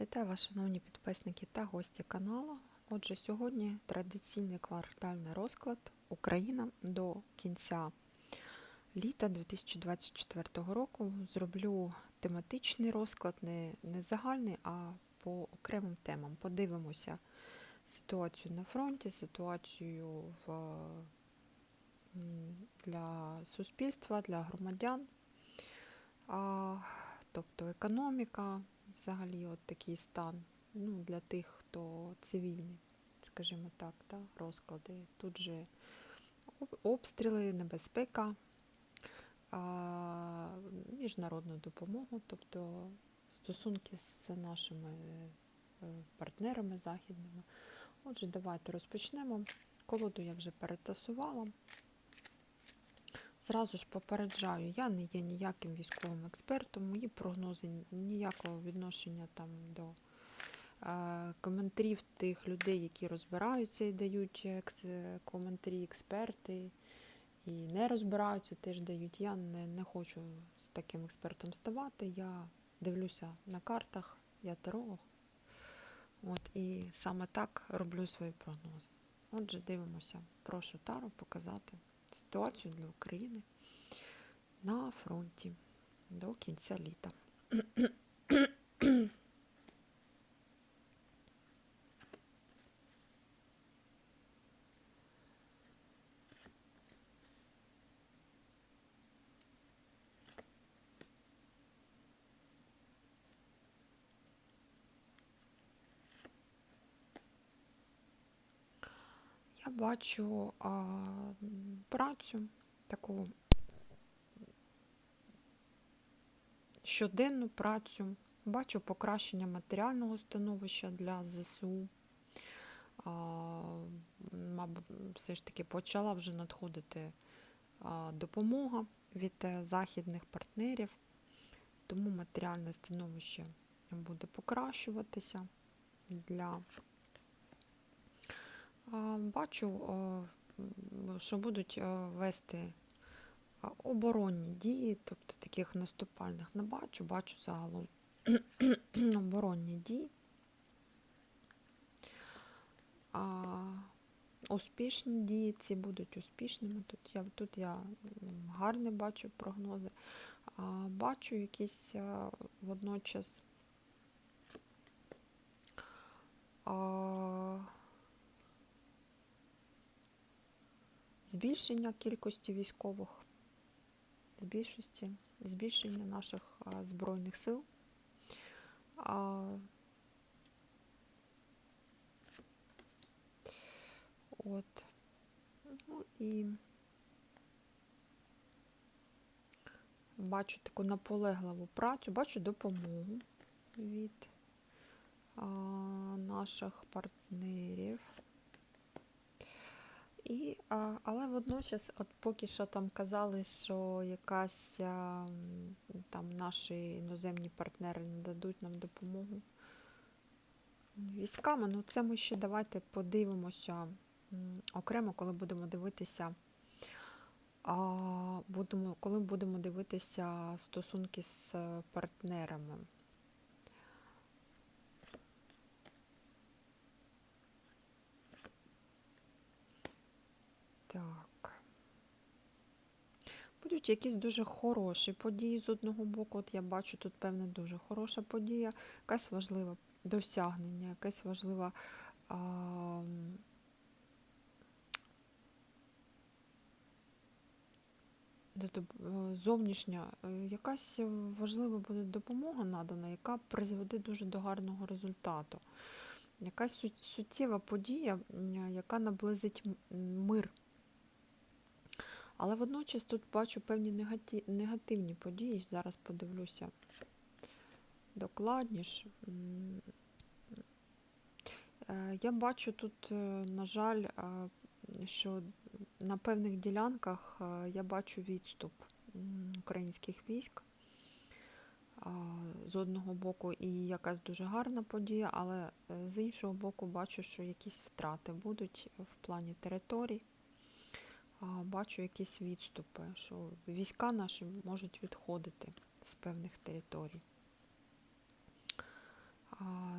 Вітаю вас, шановні підписники та гості каналу. Отже, сьогодні традиційний квартальний розклад Україна до кінця літа 2024 року. Зроблю тематичний розклад, не, не загальний, а по окремим темам. Подивимося ситуацію на фронті, ситуацію в, для суспільства, для громадян, а, тобто економіка, взагалі от такий стан ну, для тих, хто цивільний, скажімо так, да, розклади. Тут же обстріли, небезпека, а, міжнародну допомогу, тобто стосунки з нашими е, партнерами західними. Отже, давайте розпочнемо. Колоду я вже перетасувала. Зразу ж попереджаю, я не є ніяким військовим експертом, мої прогнози ніякого відношення там до е, коментарів тих людей, які розбираються і дають екс- коментарі експерти, і не розбираються, теж дають. Я не, не хочу з таким експертом ставати. Я дивлюся на картах, я таролог. От, і саме так роблю свої прогнози. Отже, дивимося. Прошу Тару показати ситуацію для України на фронті до кінця літа. Бачу а, працю таку щоденну працю, бачу покращення матеріального становища для ЗСУ. А, мабуть, все ж таки почала вже надходити а, допомога від е, західних партнерів, тому матеріальне становище буде покращуватися для Бачу, що будуть вести оборонні дії, тобто таких наступальних не бачу, бачу загалом оборонні дії. А, успішні дії ці будуть успішними. Тут я, тут я м, гарне бачу прогнози. А, бачу якісь а, водночас. А, збільшення кількості військових, збільшості, збільшення наших збройних сил. От. Ну і бачу таку наполегливу працю, бачу допомогу від а, наших партнерів. І, але водночас, от поки що там казали, що якась а, там наші іноземні партнери не дадуть нам допомогу військами. Ну це ми ще давайте подивимося окремо, коли будемо дивитися. А, будемо, коли будемо дивитися стосунки з партнерами. Так. Будуть якісь дуже хороші події з одного боку. От я бачу тут певна дуже хороша подія, якась важлива досягнення, якась важлива а, е, зовнішня, е, якась важлива буде допомога надана, яка призведе дуже до гарного результату. Якась суттєва подія, яка наблизить мир. Але водночас тут бачу певні негативні події. Зараз подивлюся докладніше. Е, Я бачу тут, е, на жаль, що на певних ділянках е, я бачу відступ українських військ. З одного боку і якась дуже гарна подія, але з іншого боку бачу, що якісь втрати будуть в плані територій. Бачу якісь відступи, що війська наші можуть відходити з певних територій.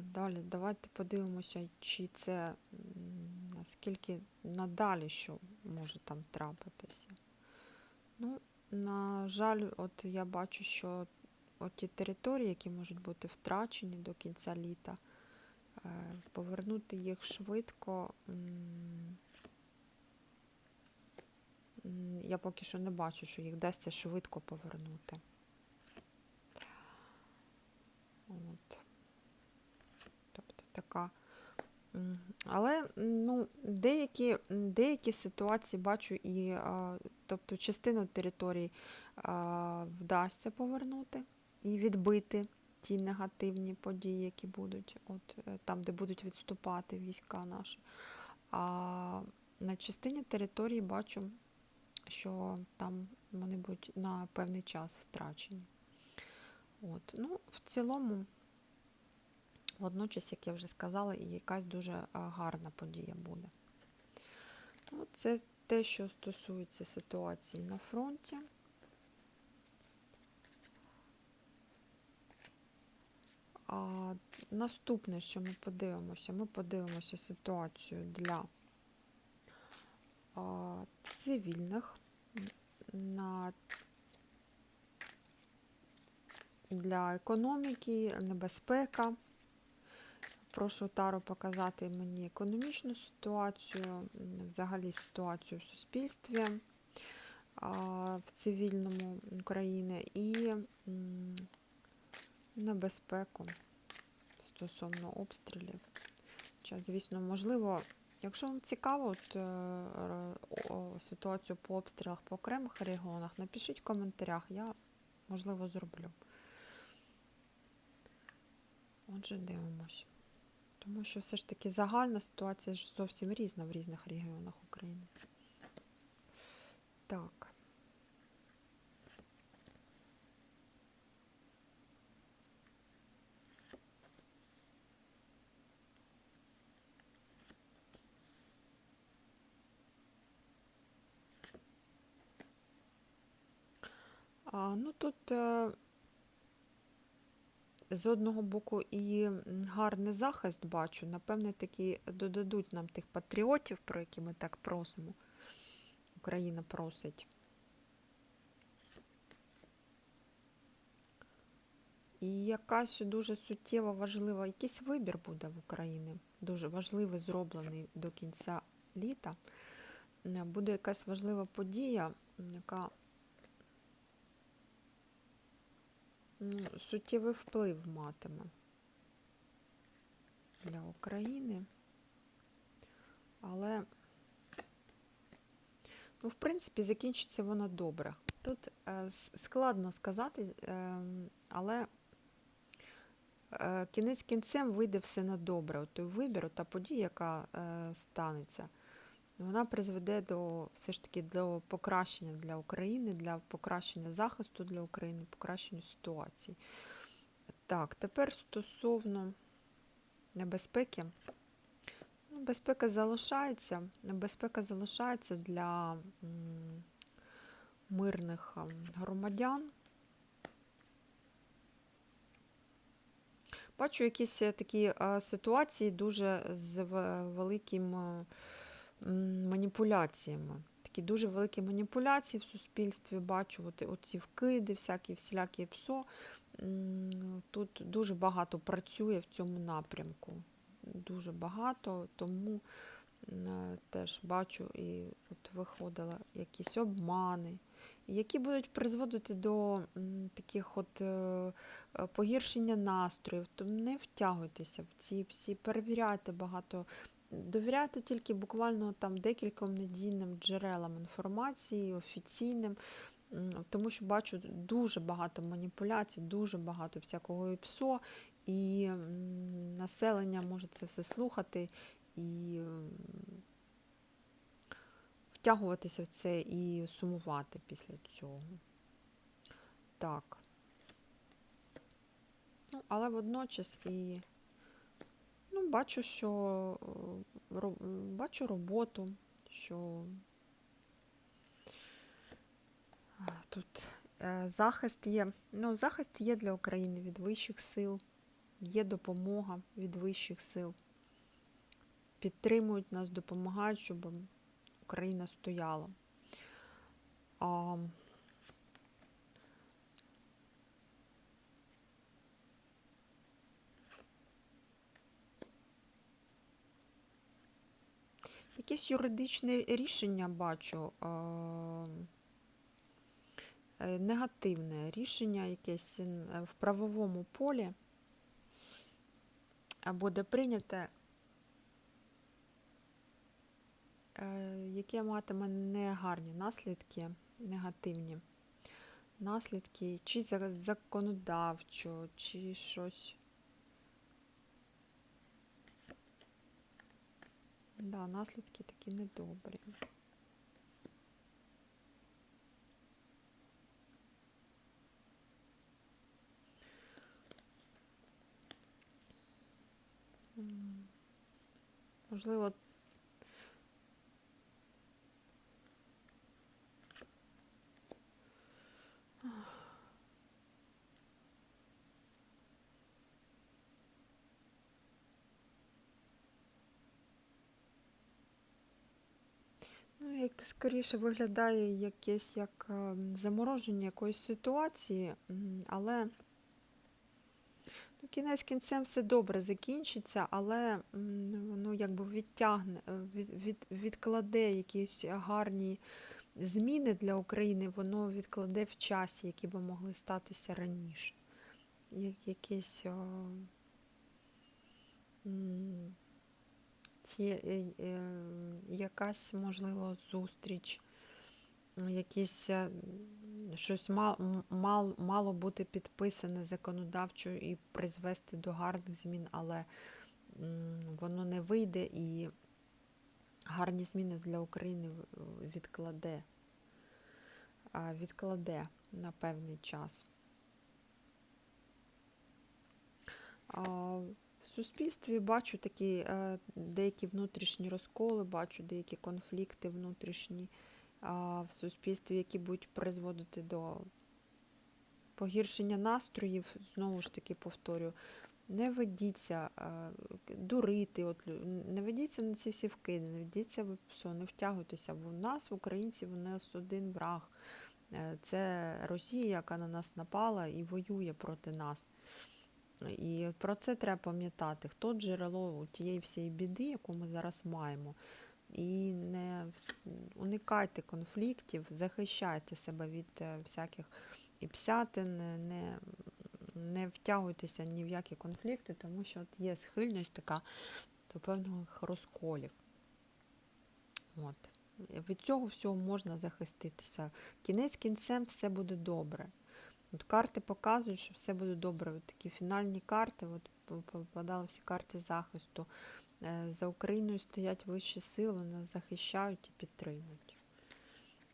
Далі, давайте подивимося, чи це наскільки надалі що може там трапитися. Ну, на жаль, от я бачу, що от ті території, які можуть бути втрачені до кінця літа, е, повернути їх швидко. Я поки що не бачу, що їх вдасться швидко повернути. От. Тобто така. Але ну, деякі, деякі ситуації бачу і тобто частину територій а, вдасться повернути і відбити ті негативні події, які будуть, от е, там, де будуть відступати війська наші. А на частині території бачу, що там вони будуть на певний час втрачені. От. Ну, в цілому, водночас, як я вже сказала, і якась дуже гарна подія буде. Ну, це те, що стосується ситуації на фронті. А наступне, що ми подивимося, ми подивимося ситуацію для а, цивільних на для економіки, небезпека. Прошу Тару показати мені економічну ситуацію, взагалі ситуацію в суспільстві в цивільному України і небезпеку стосовно обстрілів. Хоча, звісно, можливо, якщо вам цікаво от, е, ситуацію по обстрілах по окремих регіонах, напишіть в коментарях, я, можливо, зроблю. Отже, дивимось. Тому що все ж таки загальна ситуація ж зовсім різна в різних регіонах України. Так. А, ну тут е, з одного боку і гарний захист бачу. Напевне, таки додадуть нам тих патріотів, про які ми так просимо. Україна просить. І якась дуже суттєва, важлива, якийсь вибір буде в Україні, дуже важливий, зроблений до кінця літа. Е, Буде якась важлива подія, яка ну, суттєвий вплив матиме для України. Але, ну, в принципі, закінчиться вона добре. Тут е, складно сказати, е, але е, кінець кінцем вийде все на добре. От той вибір, та подія, яка станеться, вона призведе до все ж таки до покращення для України, для покращення захисту для України, покращення ситуації. Так, тепер стосовно небезпеки. Ну, Безпека залишається. Небезпека залишається для мирних ем, громадян. Бачу якісь е, такі е, ситуації дуже з великим е, маніпуляціями. Такі дуже великі маніпуляції в суспільстві бачу, от, оці вкиди, всякі всілякі ПСО. Тут дуже багато працює в цьому напрямку. Дуже багато, тому е, теж бачу і от виходили якісь обмани, які будуть призводити до таких от е, е, погіршення настроїв. Тому не втягуйтеся в ці всі, перевіряйте багато. Довіряйте тільки буквально там декільком надійним джерелам інформації, офіційним, тому що бачу дуже багато маніпуляцій, дуже багато всякого ІПСО, і населення може це все слухати і втягуватися в це і сумувати після цього. Так. Ну, але водночас і бачу, що е, бачу роботу, що тут е, захист є. Ну, захист є для України від вищих сил. є допомога від вищих сил. Підтримують нас, допомагають, щоб Україна стояла. Якесь юридичне рішення бачу. е, Негативне рішення якесь в правовому полі е, буде прийняте, е, яке матиме негарні наслідки, негативні наслідки, чи за- законодавчо, чи щось. Да, наслідки такі недобрі. Можливо, як скоріше виглядає якесь як е, замороження якоїсь ситуації, але ну, кінець кінцем все добре закінчиться, але воно якби відтягне, е, від, від, відкладе якісь гарні зміни для України, воно відкладе в часі, які би могли статися раніше. Як якесь. о, чи е, е, якась, можливо, зустріч, якісь е, щось мал, м- мал, мало бути підписане законодавчо і призвести до гарних змін, але воно не вийде і гарні зміни для України відкладе, відкладе на певний час. Суспільстві бачу такі е, деякі внутрішні розколи, бачу деякі конфлікти внутрішні в суспільстві, які будуть призводити до погіршення настроїв. Знову ж таки повторю, не ведіться е, дурити, от, не ведіться на ці всі вкиди, не ведіться в ПСО, не втягуйтеся, бо в нас, в українців, у нас один враг. Е, Це Росія, яка на нас напала і воює проти нас. І про це треба пам'ятати, хто джерело тієї всієї біди, яку ми зараз маємо. І не уникайте конфліктів, захищайте себе від е, всяких і псятин, не, не втягуйтеся ні в які конфлікти, тому що от є схильність така до певних розколів. От. Від цього всього можна захиститися. Кінець кінцем все буде добре. От карти показують, що все буде добре. От такі фінальні карти, от попадали всі карти захисту. Е, За Україною стоять вищі сили, нас захищають і підтримують.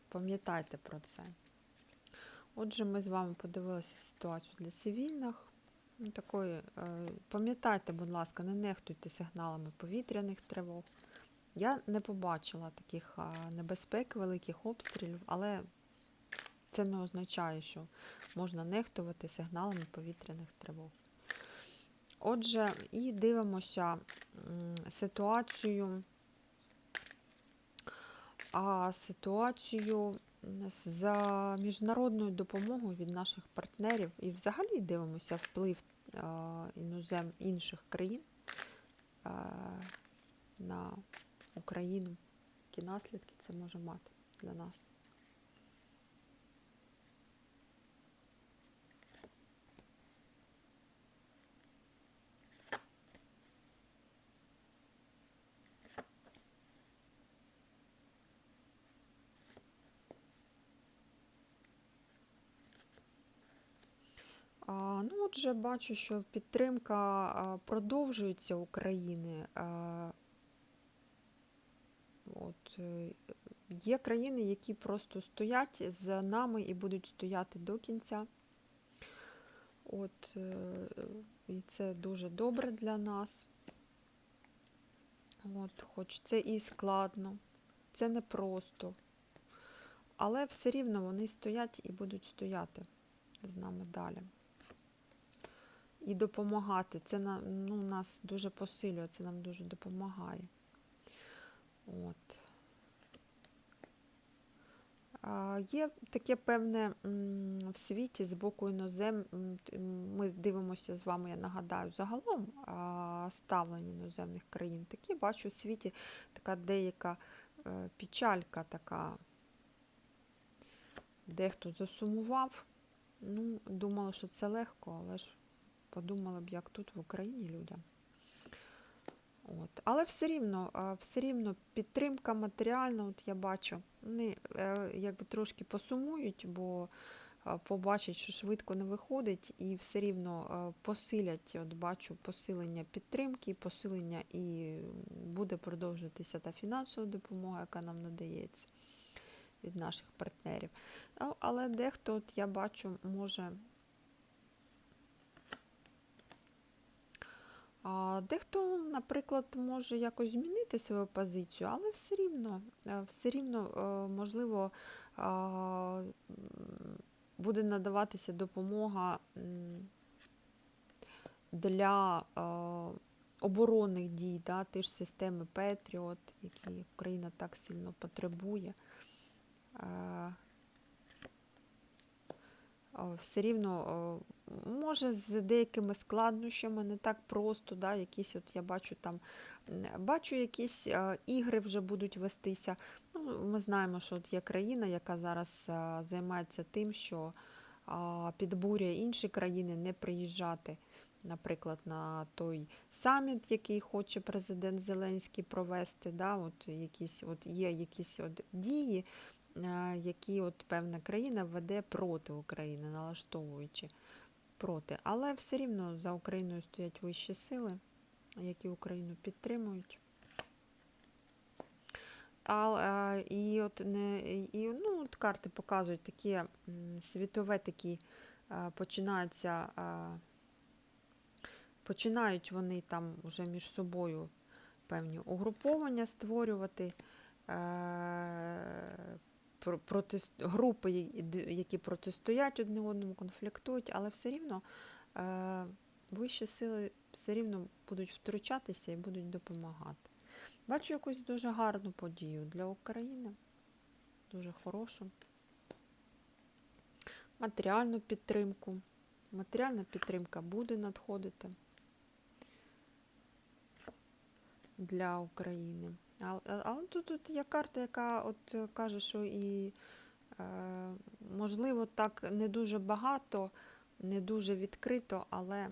Пам'ятайте про це. Отже, ми з вами подивилися ситуацію для цивільних. Ну, Такої, е, пам'ятайте, будь ласка, не нехтуйте сигналами повітряних тривог. Я не побачила таких небезпек, великих обстрілів, але це не означає, що можна нехтувати сигналами повітряних тривог. Отже, і дивимося ситуацію, а ситуацію за міжнародною допомогою від наших партнерів і взагалі дивимося вплив е, інозем інших країн е, на Україну, які наслідки це може мати для нас. Ну, бачу, що підтримка продовжується України. От, е, є країни, які просто стоять за нами і будуть стояти до кінця. От, е, і це дуже добре для нас. От, хоч це і складно, це непросто. Але все рівно вони стоять і будуть стояти з нами далі. І допомагати. Це на- ну, нас дуже посилює, це нам дуже допомагає. От. Є таке певне в світі з боку інозем. Ми дивимося з вами, я нагадаю, загалом ставлення іноземних країн. Такі бачу в світі така деяка е, печалька така. Дехто засумував. Ну, думала, що це легко, але ж подумала б, як тут в Україні людям. От. Але все рівно, все рівно підтримка матеріальна, от я бачу, вони е, якби трошки посумують, бо побачать, що швидко не виходить, і все рівно посилять, от бачу посилення підтримки, посилення і буде продовжуватися та фінансова допомога, яка нам надається від наших партнерів. Але дехто, от я бачу, може. А дехто, наприклад, може якось змінити свою позицію, але все рівно, е, все рівно, е, можливо, буде надаватися допомога для е, оборонних дій, да, ті ж системи Петріот, які Україна так сильно потребує. Все рівно може з деякими складнощами не так просто, да, якісь от я бачу там, бачу якісь ігри вже будуть вестися. Ну, ми знаємо, що от є країна, яка зараз займається тим, що підбурює інші країни не приїжджати, наприклад, на той саміт, який хоче президент Зеленський провести. Да, от якісь, от є якісь от дії, які от певна країна веде проти України, налаштовуючи проти. Але все рівно за Україною стоять вищі сили, які Україну підтримують. А, е, і от не і, ну, от карти показують такі світове такі е, починаються, е, починають вони там вже між собою певні угруповання створювати. Протис- групи, які протистоять одне одному, конфліктують, але все рівно е, вищі сили все рівно будуть втручатися і будуть допомагати. Бачу якусь дуже гарну подію для України, дуже хорошу. Матеріальну підтримку. Матеріальна підтримка буде надходити для України. А- а- Але тут, тут є карта, яка от е, каже, що і е, можливо так не дуже багато, не дуже відкрито, але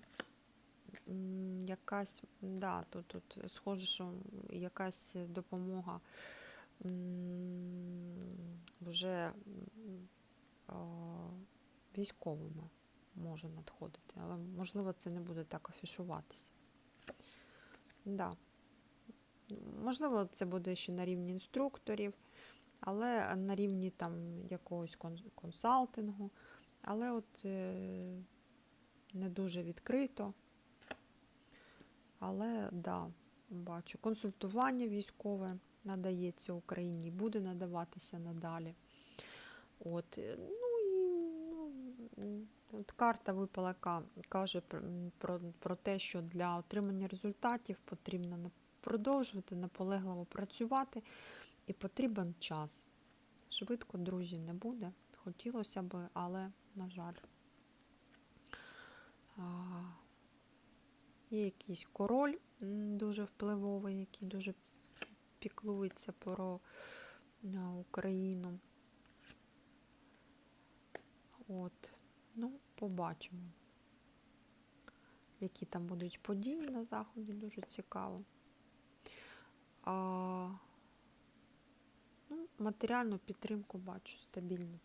м, якась, да, тут, тут схоже, що якась допомога м, вже м, а, військовими може надходити, але можливо це не буде так афішуватися. Да. Можливо, це буде ще на рівні інструкторів, але на рівні там якогось консалтингу, але от е, не дуже відкрито. Але да, бачу, консультування військове надається Україні буде надаватися надалі. От, е, ну і ну, от карта випала, каже про, про, те, що для отримання результатів потрібно продовжувати наполегливо працювати і потрібен час. Швидко, друзі, не буде. Хотілося би, але, на жаль. Є якийсь король дуже впливовий, який дуже піклується про Україну. От, ну, побачимо, які там будуть події на Заході, дуже цікаво. А, ну, матеріальну підтримку бачу стабільну.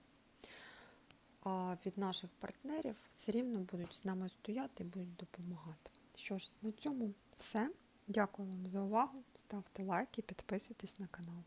А від наших партнерів все рівно будуть з нами стояти і будуть допомагати. Що ж, на цьому все. Дякую вам за увагу. Ставте лайки, підписуйтесь на канал.